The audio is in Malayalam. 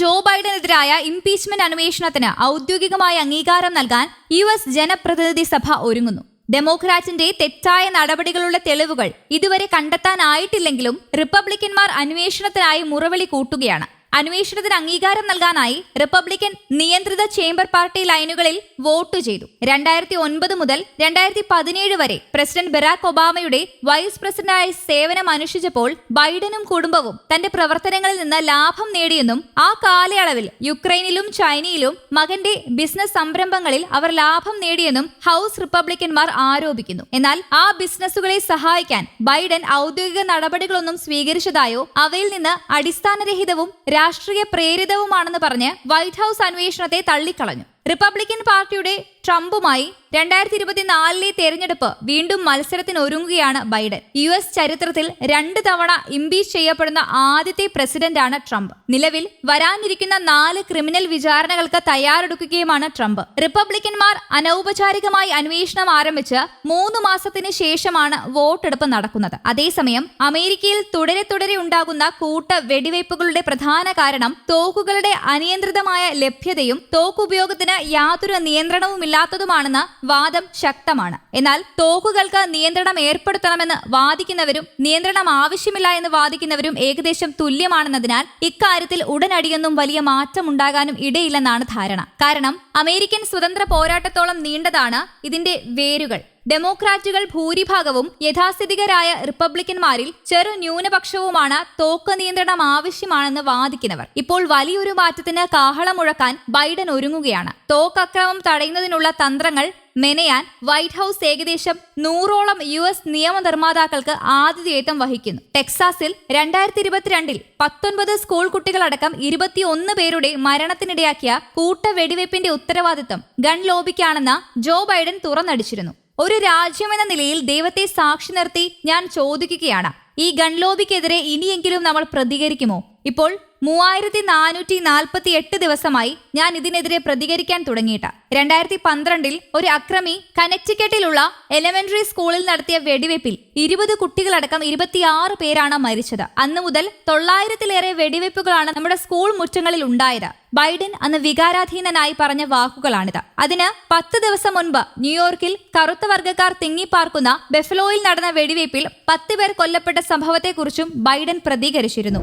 ജോ ബൈഡനെതിരായ ഇംപീച്ച്മെന്റ് അന്വേഷണത്തിന് ഔദ്യോഗികമായ അംഗീകാരം നൽകാൻ യു എസ് ജനപ്രതിനിധി സഭ ഒരുങ്ങുന്നു. ഡെമോക്രാറ്റിന്റെ തെറ്റായ നടപടികളുള്ള തെളിവുകൾ ഇതുവരെ കണ്ടെത്താനായിട്ടില്ലെങ്കിലും റിപ്പബ്ലിക്കന്മാർ അന്വേഷണത്തിനായി മുറവിളി കൂട്ടുകയാണ്. അന്വേഷണത്തിന് അംഗീകാരം നൽകാനായി റിപ്പബ്ലിക്കൻ നിയന്ത്രിത ചേംബർ പാർട്ടി ലൈനുകളിൽ വോട്ട് ചെയ്തു. രണ്ടായിരത്തി ഒൻപത് മുതൽ രണ്ടായിരത്തി പതിനേഴ് വരെ പ്രസിഡന്റ് ബറാക് ഒബാമയുടെ വൈസ് പ്രസിഡന്റായി സേവനം അനുഷ്ഠിച്ചപ്പോൾ ബൈഡനും കുടുംബവും തന്റെ പ്രവർത്തനങ്ങളിൽ നിന്ന് ലാഭം നേടിയെന്നും ആ കാലയളവിൽ യുക്രൈനിലും ചൈനയിലും മകന്റെ ബിസിനസ് സംരംഭങ്ങളിൽ അവർ ലാഭം നേടിയെന്നും ഹൗസ് റിപ്പബ്ലിക്കന്മാർ ആരോപിക്കുന്നു. എന്നാൽ ആ ബിസിനസ്സുകളെ സഹായിക്കാൻ ബൈഡൻ ഔദ്യോഗിക നടപടികളൊന്നും സ്വീകരിച്ചതായോ അവയിൽ നിന്ന് അടിസ്ഥാനരഹിതവും രാഷ്ട്രീയ പ്രേരിതവുമാണെന്ന് പറഞ്ഞ് വൈറ്റ് ഹൌസ് അന്വേഷണത്തെ തള്ളിക്കളഞ്ഞു. റിപ്പബ്ലിക്കൻ പാർട്ടിയുടെ ട്രംപുമായി രണ്ടായിരത്തി ഇരുപത്തിനാലിലെ തെരഞ്ഞെടുപ്പ് വീണ്ടും മത്സരത്തിന് ഒരുങ്ങുകയാണ് ബൈഡൻ. യു എസ് ചരിത്രത്തിൽ രണ്ട് തവണ ഇംപീച്ച് ചെയ്യപ്പെടുന്ന ആദ്യത്തെ പ്രസിഡന്റാണ് ട്രംപ്. നിലവിൽ വരാനിരിക്കുന്ന നാല് ക്രിമിനൽ വിചാരണകൾക്ക് തയ്യാറെടുക്കുകയുമാണ് ട്രംപ്. റിപ്പബ്ലിക്കന്മാർ അനൗപചാരികമായി അന്വേഷണം ആരംഭിച്ച് മൂന്ന് മാസത്തിന് ശേഷമാണ് വോട്ടെടുപ്പ് നടക്കുന്നത്. അതേസമയം അമേരിക്കയിൽ തുടരെ തുടരെ ഉണ്ടാകുന്ന കൂട്ട വെടിവയ്പ്പുകളുടെ പ്രധാന കാരണം തോക്കുകളുടെ അനിയന്ത്രിതമായ ലഭ്യതയും തോക്കുപയോഗത്തിന് യാതൊരു നിയന്ത്രണവുമില്ലാത്തതുമാണെന്ന വാദം ശക്തമാണ്. എന്നാൽ തോക്കുകൾക്ക് നിയന്ത്രണം ഏർപ്പെടുത്തണമെന്ന് വാദിക്കുന്നവരും നിയന്ത്രണം ആവശ്യമില്ല എന്ന് വാദിക്കുന്നവരും ഏകദേശം തുല്യമാണെന്നതിനാൽ ഇക്കാര്യത്തിൽ ഉടനടിയൊന്നും വലിയ മാറ്റമുണ്ടാകാനും ഇടയില്ലെന്നാണ് ധാരണ. കാരണം അമേരിക്കൻ സ്വതന്ത്ര പോരാട്ടത്തോളം നീണ്ടതാണ് ഇതിന്റെ വേരുകൾ. ഡെമോക്രാറ്റുകൾ ഭൂരിഭാഗവും യഥാസ്ഥിതികരായ റിപ്പബ്ലിക്കന്മാരിൽ ചെറു ന്യൂനപക്ഷവുമാണ്. തോക്ക് നിയന്ത്രണം ആവശ്യമാണെന്ന് വാദിക്കുന്നവർ. ഇപ്പോൾ വലിയൊരു മാറ്റത്തിന് കാഹളമുഴക്കാൻ ബൈഡൻ ഒരുങ്ങുകയാണ്. തോക്കക്രമം തടയുന്നതിനുള്ള തന്ത്രങ്ങൾ മെനയാൻ വൈറ്റ് ഹൌസ് ഏകദേശം നൂറോളം യു എസ് നിയമനിർമ്മാതാക്കൾക്ക് ആതിഥേയത്വം വഹിക്കുന്നു. ടെക്സാസിൽ രണ്ടായിരത്തി ഇരുപത്തിരണ്ടിൽ പത്തൊൻപത് സ്കൂൾ കുട്ടികളടക്കം ഇരുപത്തിയൊന്ന് പേരുടെ മരണത്തിനിടയാക്കിയ കൂട്ട വെടിവയ്പ്പിന്റെ ഉത്തരവാദിത്തം ഗൺ ലോബിക്കാണെന്ന് ജോ ബൈഡൻ തുറന്നടിച്ചിരുന്നു. ഒരു രാജ്യമെന്ന നിലയിൽ ദൈവത്തെ സാക്ഷി നിർത്തി ഞാൻ ചോദിക്കുകയാണ്. ഈ ഗൺലോബിക്കെതിരെ ഇനിയെങ്കിലും നമ്മൾ പ്രതികരിക്കുമോ? ഇപ്പോൾ മൂവായിരത്തി നാനൂറ്റി നാൽപ്പത്തി എട്ട് ദിവസമായി ഞാൻ ഇതിനെതിരെ പ്രതികരിക്കാൻ തുടങ്ങിയിട്ട. രണ്ടായിരത്തി പന്ത്രണ്ടിൽ ഒരു അക്രമി കനക്റ്റിക്കറ്റിലുള്ള എലമെന്ററി സ്കൂളിൽ നടത്തിയ വെടിവെപ്പിൽ ഇരുപത് കുട്ടികളടക്കം ഇരുപത്തിയാറ് പേരാണ് മരിച്ചത്. അന്നു മുതൽ തൊള്ളായിരത്തിലേറെ വെടിവെപ്പുകളാണ് നമ്മുടെ സ്കൂൾ മുറ്റങ്ങളിൽ ഉണ്ടായത്. ബൈഡൻ അന്ന് വികാരാധീനനായി പറഞ്ഞ വാക്കുകളാണിത്. അതിന് പത്ത് ദിവസം മുൻപ് ന്യൂയോർക്കിൽ കറുത്ത വർഗക്കാർ തിങ്ങിപ്പാർക്കുന്ന ബെഫലോയിൽ നടന്ന വെടിവെയ്പ്പിൽ പത്ത് പേർ കൊല്ലപ്പെട്ട സംഭവത്തെക്കുറിച്ചും ബൈഡൻ പ്രതികരിച്ചിരുന്നു.